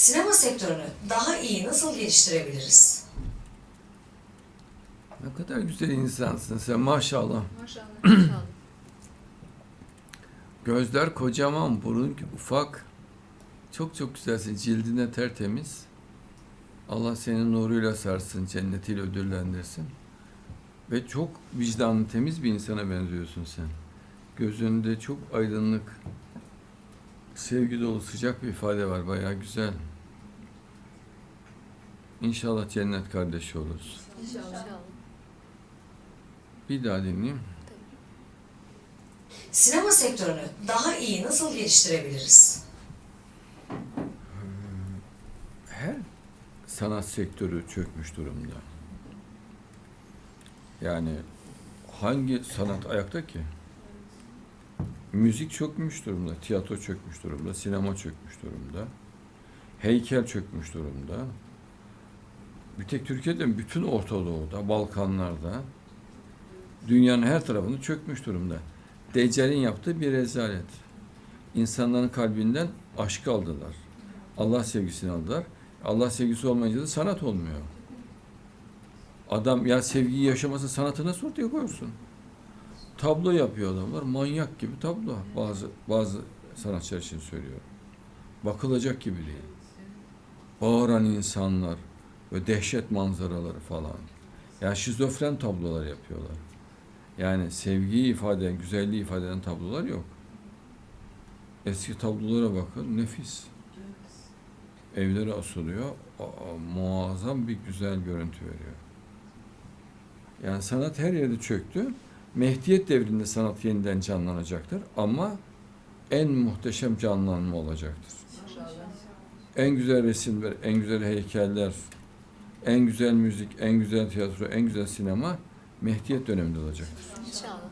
Sinema sektörünü daha iyi nasıl geliştirebiliriz? Ne kadar güzel insansın sen maşallah. Maşallah. İnşallah. Gözler kocaman, burun ufak. Çok çok güzelsin. Cildine tertemiz. Allah senin nuruyla sarsın, cennetiyle ödüllendirsin. Ve çok vicdanlı, temiz bir insana benziyorsun sen. Gözünde çok aydınlık, sevgi dolu, sıcak bir ifade var. Bayağı güzel. İnşallah cennet kardeşi oluruz. İnşallah. Bir daha dinleyeyim. Sinema sektörünü daha iyi nasıl geliştirebiliriz? her sanat sektörü çökmüş durumda. Yani hangi sanat ayakta ki? Müzik çökmüş durumda, tiyatro çökmüş durumda, sinema çökmüş durumda, heykel çökmüş durumda. Bir tek Türkiye'de mi? bütün Orta Doğu'da, Balkanlar'da, dünyanın her tarafında çökmüş durumda. Deccal'in yaptığı bir rezalet. İnsanların kalbinden aşkı aldılar. Allah sevgisini aldılar. Allah sevgisi olmayınca da sanat olmuyor. Adam ya sevgiyi yaşaması sanatı nasıl ortaya koyuyorsun? Tablo yapıyor adamlar. Manyak gibi tablo. Bazı bazı sanatçılar için söylüyorum. Bakılacak gibi değil. Bağıran insanlar ve dehşet manzaraları falan. Ya şizofren tablolar yapıyorlar. Yani sevgiyi ifade eden, güzelliği ifade eden tablolar yok. Eski tablolara bakın, nefis evlere asılıyor. Muazzam bir güzel görüntü veriyor. Yani sanat her yerde çöktü. Mehdiyet devrinde sanat yeniden canlanacaktır ama en muhteşem canlanma olacaktır. Maşallah. En güzel resimler, en güzel heykeller, en güzel müzik, en güzel tiyatro, en güzel sinema Mehdiyet döneminde olacaktır. İnşallah.